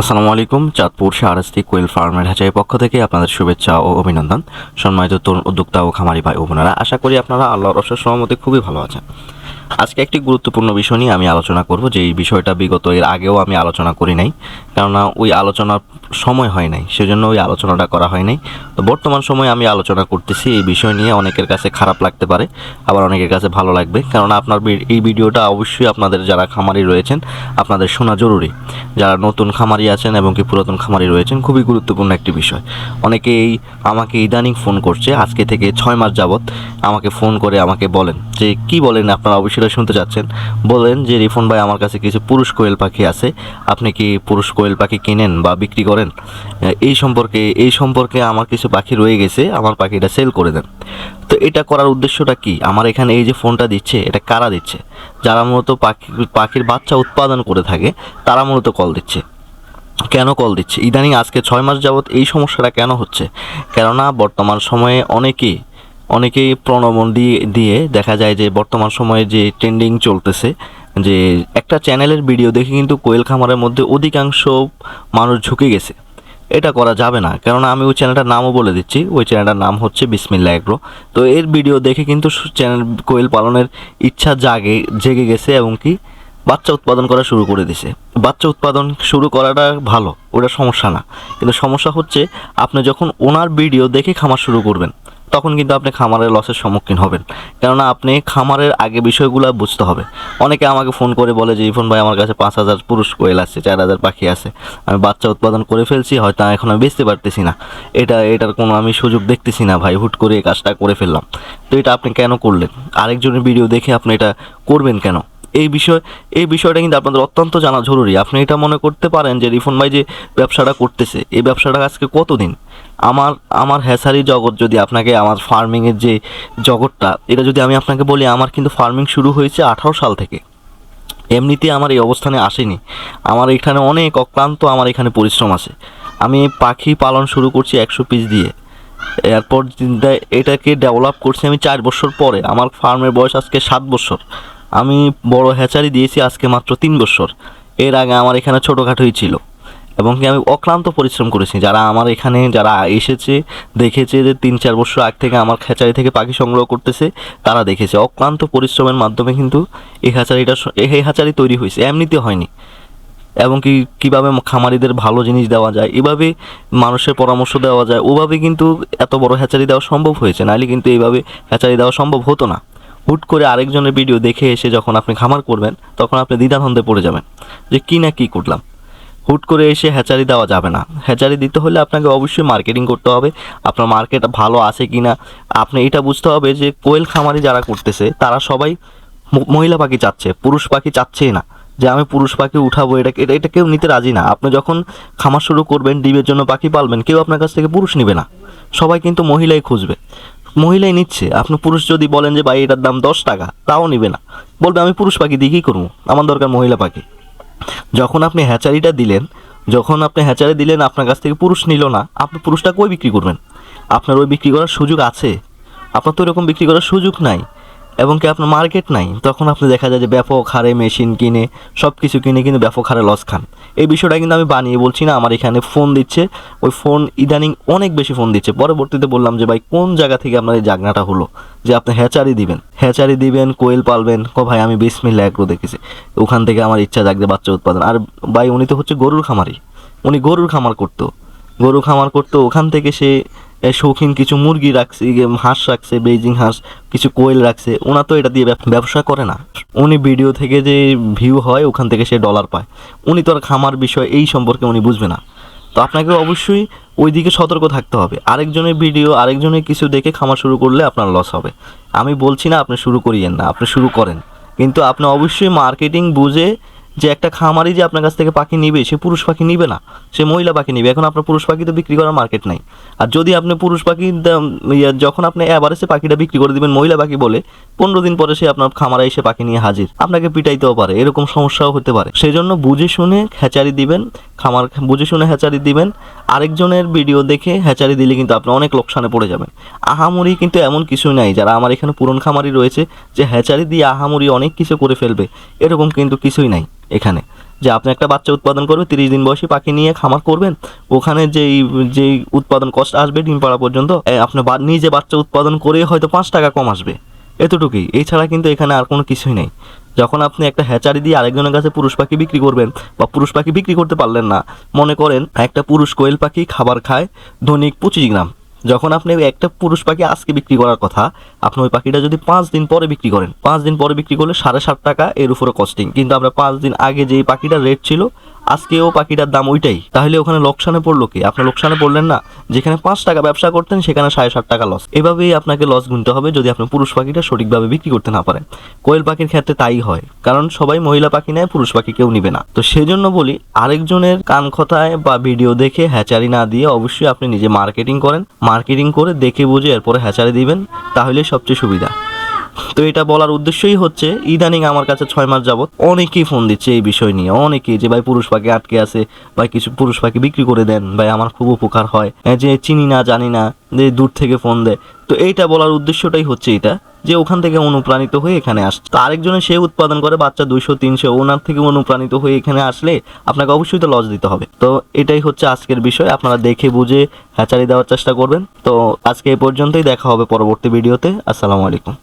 আসসালামু আলাইকুম, চাঁদপুর শাহরাস্তি কোয়েল ফার্মের হ্যাচাই পক্ষ থেকে আপনাদের শুভেচ্ছা ও অভিনন্দন। সম্মানিত তরুণ উদ্যোক্তা ও খামারি ভাই ও বোনেরা, আশা করি আপনারা আল্লাহর অশেষ সহমতে খুবই ভালো আছেন। আজকে একটি গুরুত্বপূর্ণ বিষয় নিয়ে আমি আলোচনা করব যে এই বিষয়টা বিগত এর আগেও আমি আলোচনা করি নাই। কেননা ওই আলোচনার সময় হয় নাই, সেজন্য ওই আলোচনাটা করা হয় নাই। তো বর্তমান সময়ে আমি আলোচনা করতেছি এই বিষয় নিয়ে, অনেকের কাছে খারাপ লাগতে পারে, আবার অনেকের কাছে ভালো লাগবে। কেননা আপনার এই ভিডিওটা অবশ্যই আপনাদের যারা খামারি রয়েছেন, আপনাদের শোনা জরুরি। যারা নতুন খামারি আছেন এবং কি পুরাতন খামারি রয়েছেন, খুবই গুরুত্বপূর্ণ একটি বিষয়। অনেকেই আমাকে ইদানিং ফোন করছে, আজকে থেকে ছয় মাস যাবত আমাকে ফোন করে আমাকে বলেন যে, কি বলেন আপনারা? অবশ্যই এটা শুনতে চাচ্ছেন। বলেন যে, রিফন ভাই আমার কাছে কিছু পুরুষ কোয়েল পাখি আছে। আপনি কি পুরুষ কোয়েল পাখি কিনেন বা বিক্রি করেন? এই সম্পর্কে এই সম্পর্কে আমার কিছু পাখি রয়ে গেছে, আমার পাখিটা সেল করে দেন। তো এটা করার উদ্দেশ্যটা কি? আমার এখানে এই যে ফোনটা দিচ্ছে, এটা কারা দিচ্ছে? যারা মূলত পাখি, পাখির বাচ্চা উৎপাদন করে থাকে, তারা মূলত কল দিচ্ছে। কেন কল দিচ্ছে? ইদানিং আজকে ছয় মাস যাবত এই সমস্যাটা কেন হচ্ছে? কেননা, বর্তমান সময়ে অনেকেই অনেকেই প্রণবন দিয়ে দিয়ে দেখা যায় যে বর্তমান সময়ে যে ট্রেন্ডিং চলতেছে, যে একটা চ্যানেলের ভিডিও দেখে কিন্তু কোয়েল খামারের মধ্যে অধিকাংশ মানুষ ঝুঁকে গেছে। এটা করা যাবে না, কেননা আমি ওই চ্যানেলটার নামও বলে দিচ্ছি, ওই চ্যানেলটার নাম হচ্ছে বিসমিল্লা এগ্রো। তো এর ভিডিও দেখে কিন্তু চ্যানেল কোয়েল পালনের ইচ্ছা জাগে, জেগে গেছে এবং কি বাচ্চা উৎপাদন করা শুরু করে দিছে। বাচ্চা উৎপাদন শুরু করাটা ভালো, ওটা সমস্যা না। কিন্তু সমস্যা হচ্ছে, আপনি যখন ওনার ভিডিও দেখে খামার শুরু করবেন তখন কিন্তু আপনি খামারের লসের সম্মুখীন হবেন। কেননা আপনি খামারের আগে বিষয়গুলো বুঝতে হবে। অনেকে আমাকে ফোন করে বলে যে ইফোন ভাই, আমার কাছে পাঁচ হাজার পুরুষ কোয়েল আছে, চার হাজার পাখি আছে। আমি বাচ্চা উৎপাদন করে ফেলছি, হয়তো এখন আমি বেচতে পারতেছি না। এটা, এটার কোনো আমি সুযোগ দেখতেছি না ভাই, হুট করে এই কাজটা করে ফেললাম। তো এটা আপনি কেন করলেন? আরেকজনের ভিডিও দেখে আপনি এটা করবেন কেন? এই বিষয়, এই বিষয়টা কিন্তু আপনাদের অত্যন্ত জানা জরুরি। আপনি এটা মনে করতে পারেন যে রিফন ভাই যে ব্যবসাটা করতেছে, এই ব্যবসাটা আজকে কতদিন? আমার আমার হ্যাসারি জগৎ যদি আপনাকে, আমার ফার্মিংয়ের যে জগৎটা, এটা যদি আমি আপনাকে বলি, আমার কিন্তু ফার্মিং শুরু হয়েছে আঠারো সাল থেকে। এমনিতে আমার এই অবস্থানে আসেনি। আমার এখানে অনেক অক্লান্ত, আমার এখানে পরিশ্রম আছে। আমি পাখি পালন শুরু করছি একশো পিস দিয়ে। এরপর এটাকে ডেভেলপ করছি আমি চার বছর পরে। আমার ফার্মের বয়স আজকে সাত বছর। আমি বড় হ্যাচারি দিয়েছি আজকে মাত্র তিন বছর। এর আগে আমার এখানে ছোটোখাটোই ছিল। এবং কি আমি অক্লান্ত পরিশ্রম করেছি। যারা আমার এখানে, যারা এসেছে, দেখেছে যে তিন চার বছর আগ থেকে আমার হ্যাচারি থেকে পাখি সংগ্রহ করতেছে, তারা দেখেছে। অক্লান্ত পরিশ্রমের মাধ্যমে কিন্তু এই হ্যাচারিটা স- এই হ্যাচারি তৈরি হয়েছে। এমনিতে হয়নি। এবং কি, কীভাবে খামারিদের ভালো জিনিস দেওয়া যায়, এভাবে মানুষের পরামর্শ দেওয়া যায়, ওভাবে কিন্তু এত বড় হ্যাচারি দেওয়া সম্ভব হয়েছে। নাহলে কিন্তু এইভাবে হ্যাচারি দেওয়া সম্ভব হতো না। হুট করে আরেকজনের ভিডিও দেখে এসে যখন আপনি খামার করবেন, তখন আপনি দ্বিধাদ্বন্দ্বে পড়ে যাবেন যে কী না কী করলাম। হুট করে এসে হ্যাচারি দেওয়া যাবে না। হ্যাচারি দিতে হলে আপনাকে অবশ্যই মার্কেটিং করতে হবে, আপনার মার্কেট ভালো আছে কি না আপনি এটা বুঝতে হবে যে কোয়েল খামারি যারা করতেছে, তারা সবাই মহিলা পাখি চাচ্ছে, পুরুষ পাখি চাচ্ছেই না। যে আমি পুরুষ পাখি উঠাবো, এটা এটা এটা কেউ নিতে রাজি না। আপনি যখন খামার শুরু করবেন, ডিমের জন্য পাখি পালবেন, কেউ আপনার কাছ থেকে পুরুষ নেবে না। সবাই কিন্তু মহিলাই খুঁজবে। মহিলাই নিচ্ছে, আপনি পুরুষ যদি বলেন যে, ভাই, এটার দাম দশ টাকা তাও নিবে না। বলবে, আমি পুরুষ পাখি, দিয়ে কী করব? আমার দরকার মহিলা পাখি। যখন আপনি হ্যাচারিটা দিলেন, যখন আপনি হ্যাচারি দিলেন, আপনার কাছ থেকে পুরুষ নিল না, আপনি পুরুষটা কই বিক্রি করবেন? আপনার ওই বিক্রি করার সুযোগ আছে? আপনার তো এরকম বিক্রি করার সুযোগ নাই। এবং কি আপনার মার্কেট নাই, তখন আপনি দেখা যায় যে ব্যাপক হারে মেশিন কিনে সব কিছু কিনে কিন্তু ব্যাপক হারে লস খান। এই বিষয়টা কিন্তু আমি বানিয়ে বলছি না, আমার এখানে ফোন দিচ্ছে, ওই ফোন ইদানিং অনেক বেশি ফোন দিচ্ছে। পরবর্তীতে বললাম যে, ভাই, কোন জায়গা থেকে আপনার এই জাগনাটা হলো? যে, আপনি হ্যাচারি দিবেন হ্যাচারি দিবেন, কোয়েল পালবেন। ক, ভাই, আমি বিসমিল্লা এগ্রো দেখেছি। ওখান থেকে আমার ইচ্ছা জাগবে বাচ্চা উৎপাদন। আর, ভাই, উনি তো হচ্ছে গরুর খামারি। উনি গরুর খামার করতো। গরু খামার করতো, ওখান থেকে সে শৌখিন কিছু মুরগি রাখছে হাঁস রাখছে, বেজিং হাঁস, কিছু কোয়েল রাখছে, ওনা তো এটা দিয়ে ব্যবসা করে না। উনি ভিডিও থেকে যে ভিউ হয়, ওখান থেকে সে ডলার পায়। উনি তো আর খামার বিষয় এই সম্পর্কে উনি বুঝবে না। তো আপনাকে অবশ্যই ওই দিকে সতর্ক থাকতে হবে। আরেকজনের ভিডিও, আরেকজনের কিছু দেখে খামার শুরু করলে আপনার লস হবে। আমি বলছি না আপনি শুরু করিয়েন না, আপনি শুরু করেন। কিন্তু আপনি অবশ্যই মার্কেটিং বুঝে যে একটা খামারি যে আপনার কাছ থেকে পাখি নিবে, সে পুরুষ পাখি নিবে না, সে মহিলা পাখি নিবে। এখন আপনার পুরুষ পাখি তো বিক্রি করার মার্কেট নাই। আর যদি আপনি পুরুষ পাখি যখন আপনি অ্যাভারেজে পাখিটা বিক্রি করে দিবেন, মহিলা পাখি বলে, পনেরো দিন পরে সে আপনার খামারে এসে পাখি নিয়ে হাজির। আপনাকে পিটাইতেও পারে, এরকম সমস্যাও হতে পারে। সেই জন্য বুঝে শুনে হ্যাচারি দিবেন, খামার, বুঝে শুনে হ্যাচারি দিবেন। আরেকজনের ভিডিও দেখে হ্যাচারি দিলে কিন্তু আপনি অনেক লোকসানে পড়ে যাবেন। আহামরি কিন্তু এমন কিছুই নাই। যারা আমার এখানে পুরন খামারি রয়েছে, যে হ্যাচারি দিয়ে আহামরি অনেক কিছু করে ফেলবে, এরকম কিন্তু কিছুই নাই। এখানে। যে আপনি একটা বাচ্চা উৎপাদন করবে, তিরিশ দিন বয়সী পাখি নিয়ে খামার করবেন, ওখানে যেই যেই উৎপাদন কষ্ট আসবে ডিম পাড়া পর্যন্ত আপনি নিজে বাচ্চা উৎপাদন করে হয়তো পাঁচ টাকা কম আসবে। এতটুকুই। এছাড়া কিন্তু এখানে আর কোনো কিছুই নেই। যখন আপনি একটা হ্যাচারি দিয়ে আরেকজনের কাছে পুরুষ পাখি বিক্রি করবেন, বা পুরুষ পাখি বিক্রি করতে পারলেন না, মনে করেন একটা পুরুষ কোয়েল পাখি খাবার খায় দৈনিক পঁচিশ গ্রাম। যখন আপনি একটা পুরুষ পাখি আজকে বিক্রি করার কথা, আপনি ওই পাখিটা যদি পাঁচ দিন পরে বিক্রি করেন, পাঁচ দিন পরে বিক্রি করলে সাড়ে সাত টাকা এর উপরে কস্টিং কিন্তু আমরা পাঁচ দিন আগে যে পাখিটা রেট ছিল আজকেও পাখিটার দাম ওইটাই। তাহলে ওখানে লোকসানে পড়ল কি? আপনি লোকসানে পড়লেন না? যেখানে পাঁচ টাকা ব্যবসা করতেন, সেখানে সাড়ে সাত টাকা লস এভাবেই আপনাকে লস গুনতে হবে যদি আপনি পুরুষ পাখিটা সঠিকভাবে বিক্রি করতে না পারেন। কোয়েল পাখির ক্ষেত্রে তাই হয়, কারণ সবাই মহিলা পাখি নেয়, পুরুষ পাখি কেউ নিবে না। তো সেজন্য বলি, আরেকজনের কান কথায় বা ভিডিও দেখে হ্যাচারি না দিয়ে অবশ্যই আপনি নিজে মার্কেটিং করেন। মার্কেটিং করে দেখে বুঝে এরপরে হ্যাচারি দিবেন তাহলে সবচেয়ে সুবিধা। তো এটা বলার উদ্দেশ্যই হচ্ছে, ইদানিং আমার কাছে ছয় মাস যাবত অনেকেই ফোন দিচ্ছে এই বিষয় নিয়ে। অনেকেই যে, ভাই, পুরুষ পাখি আটকে আছে, ভাই, কিছু পুরুষ পাখি বিক্রি করে দেন, ভাই, আমার খুব উপকার হয় যে, চিনি না, জানি না, যে, দূর থেকে ফোন দেয়। তো এইটা বলার উদ্দেশ্যটাই হচ্ছে এটা, যে, ওখান থেকে অনুপ্রাণিত হয়ে এখানে আসছে। তো আরেকজনে সে উৎপাদন করে, বাচ্চা দুইশো, তিনশো, ওনার থেকে অনুপ্রাণিত হয়ে এখানে আসলে আপনাকে অবশ্যই তো লস দিতে হবে। তো এটাই হচ্ছে আজকের বিষয়, আপনারা দেখে বুঝে হ্যাচারি দেওয়ার চেষ্টা করবেন। তো আজকে এই পর্যন্তই, দেখা হবে পরবর্তী ভিডিওতে আসসালামু আলাইকুম।